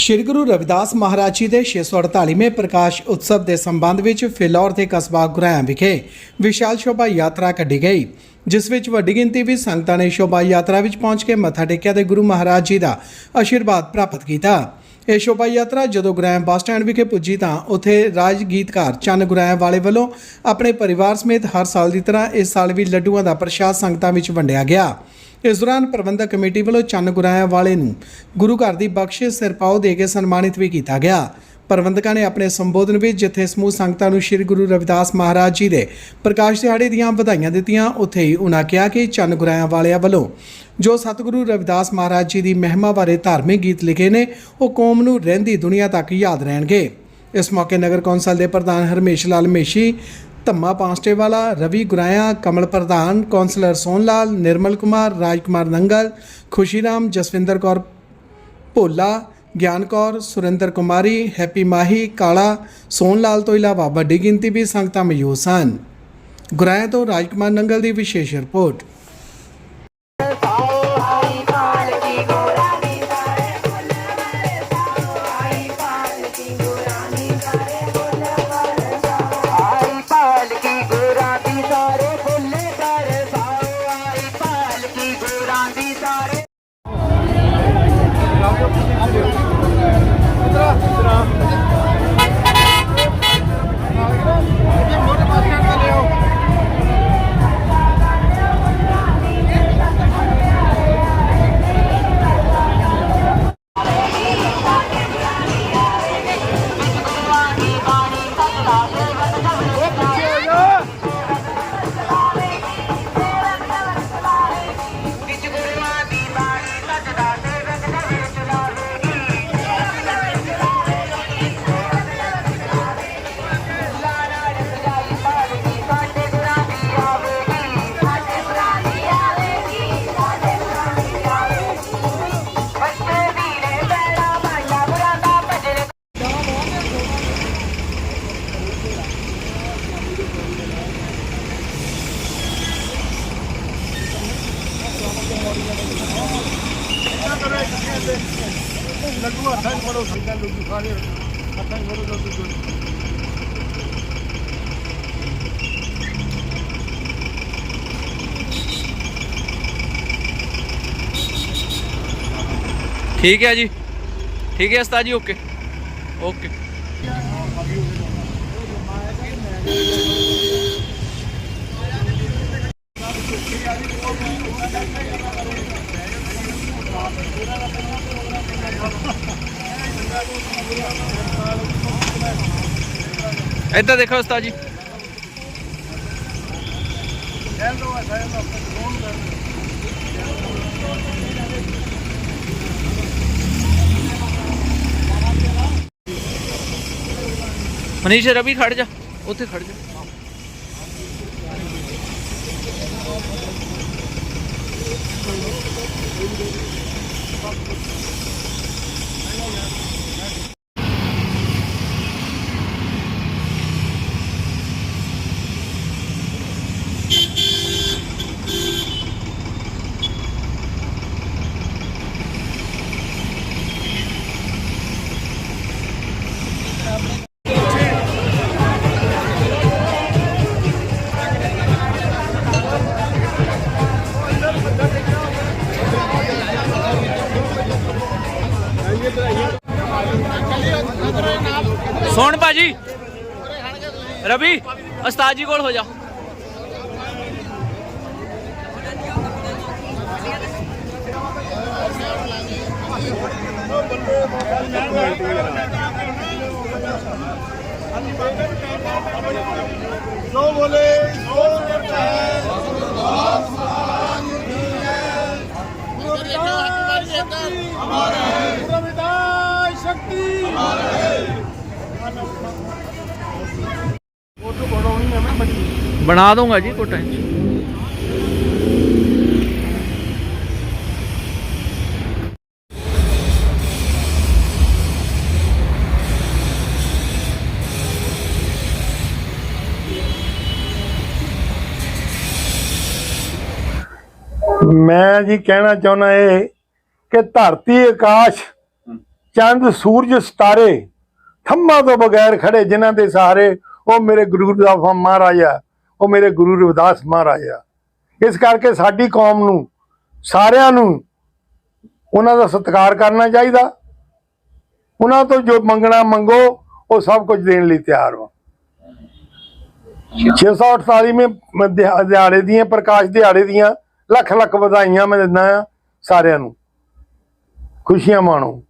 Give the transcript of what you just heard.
ਸ਼੍ਰੀ ਗੁਰੂ ਰਵਿਦਾਸ ਮਹਾਰਾਜ ਜੀ ਦੇ 648ਵੇਂ ਪ੍ਰਕਾਸ਼ ਉਤਸਵ ਦੇ ਸੰਬੰਧ ਵਿੱਚ ਫਿਲੌਰ ਦੇ ਕਸਬਾ ਗੁਰਾਇਆ ਵਿਖੇ ਵਿਸ਼ਾਲ ਸ਼ੋਭਾ ਯਾਤਰਾ ਕੱਢੀ ਗਈ, ਜਿਸ ਵਿੱਚ ਵੱਡੀ ਗਿਣਤੀ ਵਿੱਚ ਸੰਗਤਾਂ ਨੇ ਸ਼ੋਭਾ ਯਾਤਰਾ ਵਿੱਚ ਪਹੁੰਚ ਕੇ ਮੱਥਾ ਟੇਕਿਆ ਤੇ ਗੁਰੂ ਮਹਾਰਾਜ ਜੀ ਦਾ ਆਸ਼ੀਰਵਾਦ ਪ੍ਰਾਪਤ ਕੀਤਾ। ਇਹ ਸ਼ੋਭਾ ਯਾਤਰਾ ਜਦੋਂ ਗੁਰਾਇਆ ਬੱਸ ਸਟੈਂਡ ਵਿਖੇ ਪੁੱਜੀ ਤਾਂ ਉੱਥੇ ਰਾਜ ਗੀਤਕਾਰ ਚੰਨ ਗੁਰਾਇਆ ਵਾਲੇ ਵੱਲੋਂ ਆਪਣੇ ਪਰਿਵਾਰ ਸਮੇਤ ਹਰ ਸਾਲ ਦੀ ਤਰ੍ਹਾਂ ਇਸ ਸਾਲ ਵੀ ਲੱਡੂਆਂ ਦਾ ਪ੍ਰਸ਼ਾਦ ਸੰਗਤਾਂ ਵਿੱਚ ਵੰਡਿਆ ਗਿਆ। ਇਸ ਦੌਰਾਨ ਪ੍ਰਬੰਧਕ ਕਮੇਟੀ ਵੱਲੋਂ ਚੰਨ ਗੁਰਾਇਆ ਵਾਲੇ ਨੂੰ ਗੁਰੂ ਘਰ ਦੀ ਬਖਸ਼ਿਸ਼ ਸਿਰਪਾਓ ਦੇ ਕੇ ਸਨਮਾਨਿਤ ਵੀ ਕੀਤਾ ਗਿਆ। ਪ੍ਰਬੰਧਕਾਂ ਨੇ ਆਪਣੇ ਸੰਬੋਧਨ ਵਿੱਚ ਜਿੱਥੇ ਸਮੂਹ ਸੰਗਤਾਂ ਨੂੰ ਸ੍ਰੀ ਗੁਰੂ ਰਵਿਦਾਸ ਮਹਾਰਾਜ ਜੀ ਦੇ ਪ੍ਰਕਾਸ਼ ਦਿਹਾੜੇ ਦੀਆਂ ਵਧਾਈਆਂ ਦਿੱਤੀਆਂ, ਉੱਥੇ ਹੀ ਉਨ੍ਹਾਂ ਕਿਹਾ ਕਿ ਚੰਨ ਗੁਰਾਇਆ ਵਾਲਿਆਂ ਵੱਲੋਂ ਜੋ ਸਤਿਗੁਰੂ ਰਵਿਦਾਸ ਮਹਾਰਾਜ ਜੀ ਦੀ ਮਹਿਮਾ ਬਾਰੇ ਧਾਰਮਿਕ ਗੀਤ ਲਿਖੇ ਨੇ, ਉਹ ਕੌਮ ਨੂੰ ਰਹਿੰਦੀ ਦੁਨੀਆ ਤੱਕ ਯਾਦ ਰਹਿਣਗੇ। ਇਸ ਮੌਕੇ ਨਗਰ ਕੌਂਸਲ ਦੇ ਪ੍ਰਧਾਨ ਹਰਮੇਸ਼ ਲਾਲ ਮੇਸ਼ੀ ਧੰਮਾ ਪਾਂਸਟੇਵਾਲਾ ਰਵੀ ਗੁਰਾਇਆ, ਕਮਲ ਪ੍ਰਧਾਨ, ਕੌਂਸਲਰ ਸੋਨ ਲਾਲ ਨਿਰਮਲ ਕੁਮਾਰ ਰਾਜ ਕੁਮਾਰ ਨੰਗਲ, ਖੁਸ਼ੀਰਾਮ, ਜਸਵਿੰਦਰ ਕੌਰ ਭੋਲਾ, ਗਿਆਨ ਕੌਰ, ਸੁਰਿੰਦਰ ਕੁਮਾਰੀ, ਹੈਪੀ ਮਾਹੀ, ਕਾਲਾ ਸੋਨ ਲਾਲ ਤੋਂ ਇਲਾਵਾ ਵੱਡੀ ਗਿਣਤੀ ਵਿੱਚ ਸੰਗਤਾਂ ਮੌਜੂਦ ਸਨ। ਗੁਰਾਇਆ ਤੋਂ ਰਾਜ ਕੁਮਾਰ ਨੰਗਲ ਦੀ ਵਿਸ਼ੇਸ਼ ਰਿਪੋਰਟ। ਲੱਡੂ ਹੱਥਾਂ 'ਚ ਫੜੋ ਸਿੱਧਾ ਲੱਡੂ ਸਾਰੇ ਹੱਥਾਂ 'ਚ ਫੜੋ ਲੱਡੂ ਠੀਕ ਹੈ ਜੀ। ਠੀਕ ਹੈ ਉਸਤਾਦ ਜੀ, ਓਕੇ। ਓਕੇ। ਇੱਧਰ ਦੇਖੋ ਉਸਤਾਦ ਜੀ। ਮਨੀਸ਼ ਰਵੀ ਖੜ ਜਾ। ਉੱਥੇ ਖੜ ਜਾ। Thank you. ਸੋਣ ਭਾਜੀ। ਰਵੀ ਉਸਤਾਦ ਜੀ ਕੋਲ ਹੋ ਜਾ। ਜੋ ਬੋਲੇ ਸੋ ਨਿਰਭੈ ਰਵਿਦਾਸ ਸ਼ਕਤੀ ਫੋਟੋ ਬਣਾਉਣੀ ਹੈ ਮੈਂ ਬੜੀ ਬਣਾ ਦੂੰਗਾ ਜੀ ਕੋਈ ਟੈਨਸ਼ਨ ਮੈਂ ਜੀ ਕਹਿਣਾ ਚਾਹੁੰਦਾ ਇਹ ਕਿ ਧਰਤੀ ਆਕਾਸ਼, ਚੰਦ, ਸੂਰਜ, ਸਿਤਾਰੇ ਥੰਮਾਂ ਤੋਂ ਬਗੈਰ ਖੜੇ ਜਿਨ੍ਹਾਂ ਦੇ ਸਹਾਰੇ ਉਹ ਮੇਰੇ ਗੁਰੂ ਦਾ ਮਹਾਰਾਜ ਆ, ਉਹ ਮੇਰੇ ਗੁਰੂ ਰਵਿਦਾਸ ਮਹਾਰਾਜ ਆ। ਇਸ ਕਰਕੇ ਸਾਡੀ ਕੌਮ ਨੂੰ, ਸਾਰਿਆਂ ਨੂੰ ਉਹਨਾਂ ਦਾ ਸਤਿਕਾਰ ਕਰਨਾ ਚਾਹੀਦਾ। ਉਹਨਾਂ ਤੋਂ ਜੋ ਮੰਗਣਾ ਮੰਗੋ, ਉਹ ਸਭ ਕੁਝ ਦੇਣ ਲਈ ਤਿਆਰ ਹਾਂ। 648ਵੇਂ ਮ- ਦਿਹਾ- ਦਿਹਾੜੇ ਦੀਆਂ, ਪ੍ਰਕਾਸ਼ ਦਿਹਾੜੇ ਦੀਆਂ ਲੱਖ ਲੱਖ ਵਧਾਈਆਂ ਮੈਂ ਦਿੰਦਾ ਆ ਸਾਰਿਆਂ ਨੂੰ। ਖੁਸ਼ੀਆਂ ਮਾਣੋ।